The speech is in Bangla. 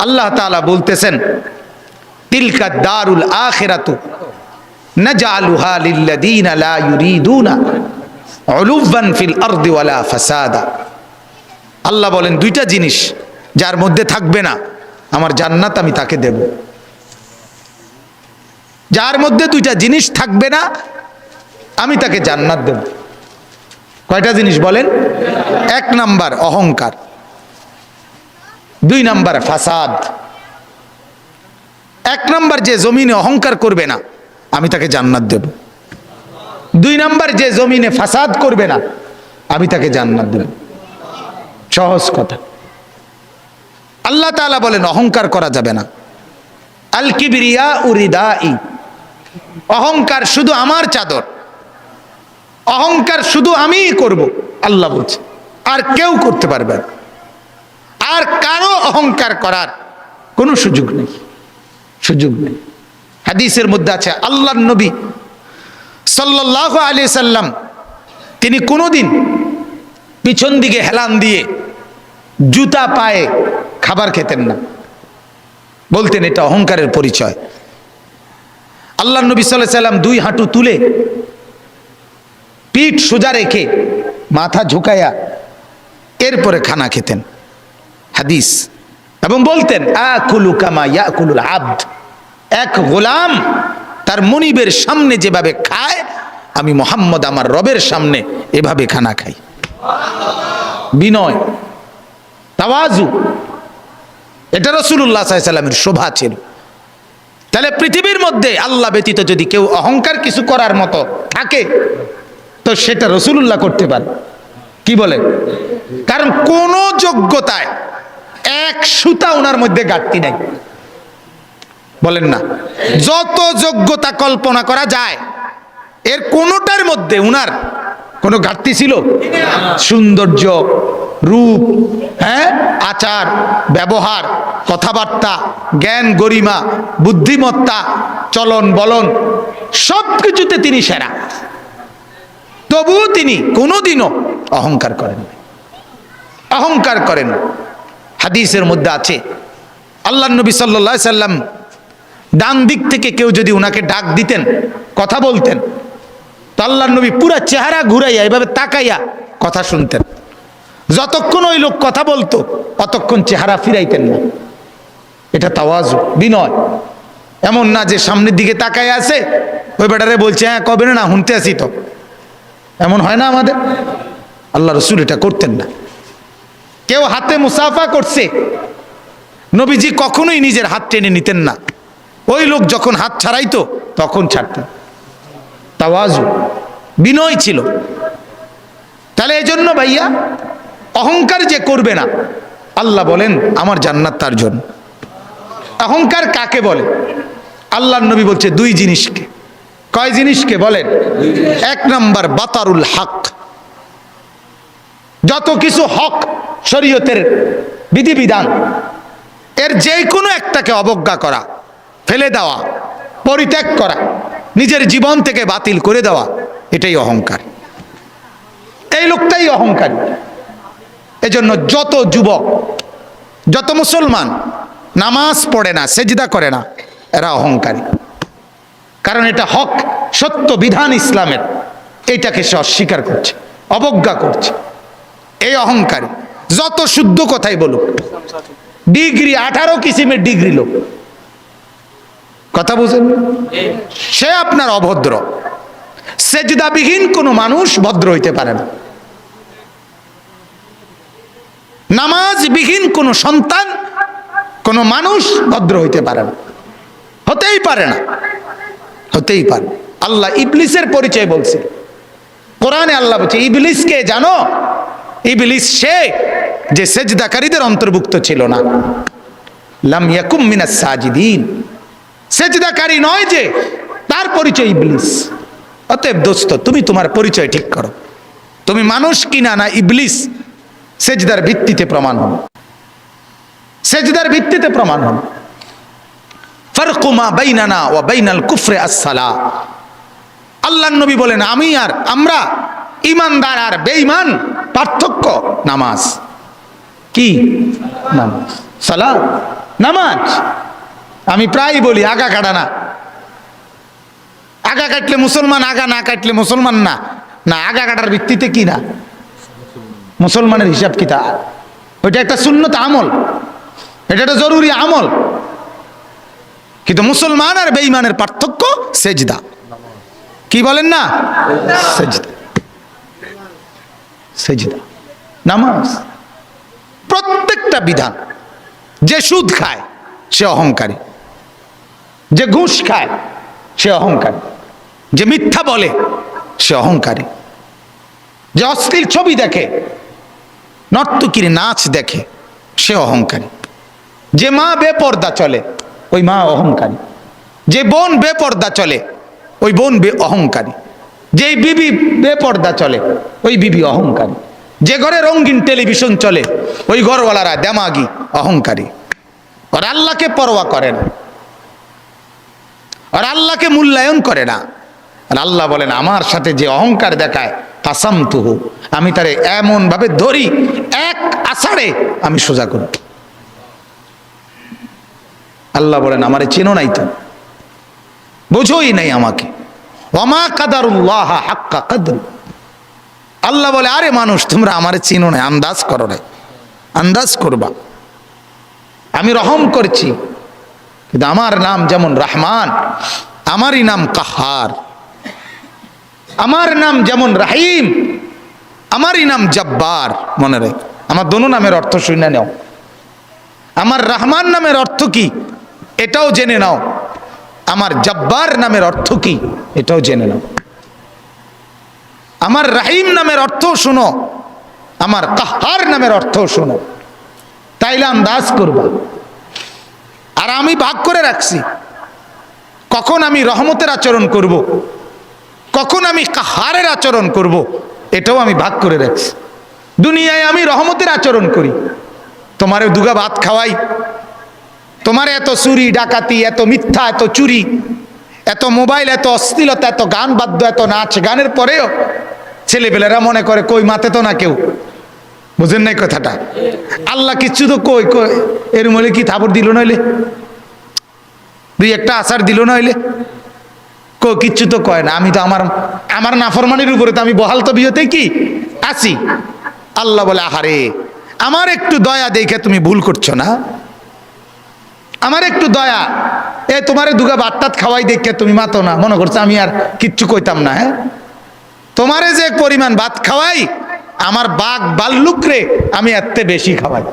আল্লাহ তাআলা বলতেছেন, তিলকা দারুল আখিরাতু আল্লাহ বলেন, দুইটা জিনিস যার মধ্যে থাকবে না, আমার জান্নাত আমি তাকে দেব। যার মধ্যে দুইটা জিনিস থাকবে না, আমি তাকে জান্নাত দেব। কয়টা জিনিস বলেন? এক নাম্বার, অহংকার। দুই নাম্বার ফাসাদ। এক নাম্বার যে জমিনে অহংকার করবে না, আমি তাকে জান্নাত দেব। দুই নাম্বার যে জমিনে ফাসাদ করবে না, আমি তাকে জান্নাত দেব। সহজ কথা। আল্লাহ তাআলা বলেন, অহংকার করা যাবে না। আল উরিদা ই অহংকার শুধু আমার চাদর। অহংকার শুধু আমিই করব, আল্লাহ বলছে। আর কেউ করতে পারবে না। আর কারও অহংকার করার কোনো সুযোগ নেই। সুযোগ নেই। হাদিসের মধ্যে আছে আল্লাহ নবী সাল্লাহ আলি সাল্লাম, তিনি কোনোদিন পিছন দিকে হেলান দিয়ে জুতা পায়ে খাবার খেতেন না। বলতেন এটা অহংকারের পরিচয়। আল্লাহ নবী সাল্লাহ সাল্লাম দুই হাঁটু তুলে পিঠ সোজা রেখে মাথা ঝুঁকাইয়া এরপরে খানা খেতেন। হাদিস। এবং বলতেন, আকুলু আব্দ। এক গোলাম তার মনিবের সামনে যেভাবে খায়, আমি মোহাম্মদ আমার রবের সামনে এভাবে খানা খাই। বিনয়, তাওয়াজু, এটা রসুল্লাহ সাল্লামের শোভা ছিল। তাহলে পৃথিবীর মধ্যে আল্লাহ ব্যতীত যদি কেউ অহংকার কিছু করার মতো থাকে, তো সেটা রসুল্লাহ করতে পারে। কি বলে? কারণ কোন যোগ্যতায় এক সুতা ওনার মধ্যে ঘাটতি নাই। বলেন না। যত যোগ্যতা কল্পনা করা যায়, এর কোনোটার মধ্যে উনার কোনো ঘাটতি ছিল? সৌন্দর্য, রূপ হ্যাঁ? আচার, ব্যবহার, কথাবার্তা, জ্ঞান, গরিমা, বুদ্ধিমত্তা, চলন বলন সব কিছুতে তিনি সেরা। তবুও তিনি কোনোদিনও অহংকার করেন অহংকার করেন। হাদিসের মধ্যে আছে। আল্লাহ নবী সাল্লা সাল্লাম ডান দিক থেকে কেউ যদি ওনাকে ডাক দিতেন, কথা বলতেন, তো আল্লাহ নবী পুরা চেহারা ঘুরাইয়া, এভাবে তাকাইয়া কথা শুনতেন। যতক্ষণ ওই লোক কথা বলতো, অতক্ষণ চেহারা ফিরাইতেন না। এটা তাওয়াজ, বিনয়। এমন না যে সামনের দিকে তাকায় আছে, ওই বেটারে বলছে হ্যাঁ কবে না শুনতে আসি তো। এমন হয় না আমাদের। আল্লাহ রসুল এটা করতেন না। কেউ হাতে মুসাফা করছে। নবীজি কখনোই নিজের হাত টেনে নিতেন না। ওই লোক যখন হাত ছাড়াইতো তখন ছাড়তেন। তাওয়াজু বিনয় ছিল। তাহলে এই জন্য ভাইয়া অহংকার যে করবে না আল্লাহ বলেন আমার জান্নাত তার জন্য। অহংকার কাকে বলে? আল্লাহ নবী বলছে দুই জিনিসকে। কয় জিনিসকে বলেন? এক নাম্বার বাতারুল হক। যত কিছু হক শরীয়তের বিধিবিধান, এর যে কোনো একটাকে অবজ্ঞা করা, ফেলে দেওয়া, পরিত্যাগ করা, নিজের জীবন থেকে বাতিল করে দেওয়া, এটাই অহংকার। এই লোকটাই অহংকারী। এজন্য যত যুবক, যত মুসলমান, নামাজ পড়ে না, সেজদা করে না, এরা অহংকারী। কারণ এটা হক, সত্য বিধান ইসলামের, এইটাকে সে অস্বীকার করছে, অবজ্ঞা করছে। এই অহংকারী, যত শুদ্ধ কথাই বলুক, ডিগ্রি আঠারো কিসিমের ডিগ্রি লোক। কথা বুঝেন? সে আপনার অভদ্র। সেজদাবিহীন কোনো মানুষ ভদ্র হইতে পারে না। নামাজবিহীন কোনো সন্তান, কোনো মানুষ ভদ্র হইতে পারে না। হতেই পারে না। হতেই পারে। আল্লাহ ইবলিসের পরিচয় বলছে। কোরআনে আল্লাহ বলছে, ইবলিসকে জানো ইবলিস সে যে সেজদাকারীদের অন্তর্ভুক্ত ছিল না। লাম ইয়াকুম মিনাস সাজিদিন। সেজদাকারী নয় যে তার পরিচয় ইবলিস। অতএব দোস্ত, তুমি তোমার পরিচয় ঠিক করো। তুমি মানুষ কিনা না ইবলিস, সেজদার ভিত্তিতে প্রমাণ হন সেজদার ভিত্তিতে প্রমাণ হন ফারকুমা বাইনানা ও বাইনাল কুফরে আসসালা। আল্লাহ নবী বলেন, আমি আর আমরা ইমানদার আর বেঈমান পার্থক্য নামাজ। কি? নামাজ। সালা নামাজ। আমি প্রায় বলি, আগা কাটা না। আগা কাটলে মুসলমান, আগা না কাটলে মুসলমান না। না, আগা কাটার ভিত্তিতে কি না? মুসলমানের হিসাব কিতা ওইটা একটা শূন্যত আমল। এটা একটা জরুরি আমল। কিন্তু মুসলমান আর বেঈমানের পার্থক্য সেজদা। কি বলেন না? সেজদা। সেজদা, নামাজ, প্রত্যেকটা বিধান। যে সুদ খায়, সে অহংকারী। যে ঘুষ খায়, সে অহংকারী। যে মিথ্যা বলে, সে অহংকারী। যে অশ্লীল ছবি দেখে, নর্তকীর নাচ দেখে, সে অহংকারী। যে মা বেপর্দা চলে, ওই মা অহংকারী। যে বোন বেপর্দা চলে, ওই বোন বে, অহংকারী। যে বিবি বেপর্দা চলে, ওই বিবি অহংকারী। যে ঘরে রঙিন টেলিভিশন চলে, ওই ঘরওয়ালারা দেমাগি, অহংকারী। আর আল্লাহকে পরোয়া করে না। আর আল্লাহকে মূল্যায়ন করে না। আর আল্লাহ বলেন, আমার সাথে যে অহংকার দেখায় কাসাম তুহু আমি তারে এমন ভাবে ধরি, এক আষাঢ়ে আমি সোজা করি আল্লাহ বলেন, আমারে চেনো নাই তো? বোঝোই নাই আমাকে। অমা কাদারুল্লাহ হাক্কা কাদর। আল্লাহ বলে, আরে মানুষ, তোমরা আমারে চিনো না, আন্দাজ করো নাই আন্দাজ করবা। আমি রহম করছি, কিন্তু আমার নাম যেমন রহমান, আমারই নাম কাহার। আমার নাম যেমন রাহিম, আমারই নাম জব্বার। মনে রে আমার দোনো নামের অর্থ শুনে নাও। আমার রহমান নামের অর্থ কি? এটাও জেনে নাও। আমার জব্বার নামের অর্থ কি? এটাও জেনে নাও। আমার রাহিম নামের অর্থ শুনো, আমার কাহার নামের অর্থ শুনো। তাইলে আন্দাজ করবা। আর আমি ভাগ করে রাখছি। কখন আমি রহমতের আচরণ করব। কখন আমি কাহারের আচরণ করব। এটাও আমি ভাগ করে রাখছি। দুনিয়ায় আমি রহমতের আচরণ করি। তোমারে দুগা ভাত খাওয়াই। তোমার এত চুরি, ডাকাতি, এত মিথ্যা, এত চুরি। এত মোবাইল, এত অশ্লীলতা, এত গান বাদ্য, এত নাচ গানের পরেও ছেলেপেলেরা মনে করে, কই, মাতে তো না কেউ? বুঝেন নাই কথাটা? আল্লাহ কিচ্ছু তো কই কই? এর মলে কি থাপড় দিল নইলে? দুই একটা আসার দিল নইলে? কো কিচ্ছু তো কয় না। আমি তো আমার আমার নাফরমানির উপরে তো আমি বহাল তো বিয়েতে কি? আছি। আল্লাহ বলে, আহারে, আমার একটু দয়া দেখে তুমি ভুল করছ না? আমার একটু দয়া এ, তোমারে দুগা বাট্টাত খাওয়াই দেখে তুমি মাতো না। মনে করছ আমি আর কিচ্ছু কইতাম না হ্যাঁ? তোমারে যে পরিমাণ ভাত খাওয়াই, আমার বাঘ বাল্লুক রে, আমি এত বেশি খাওয়াই।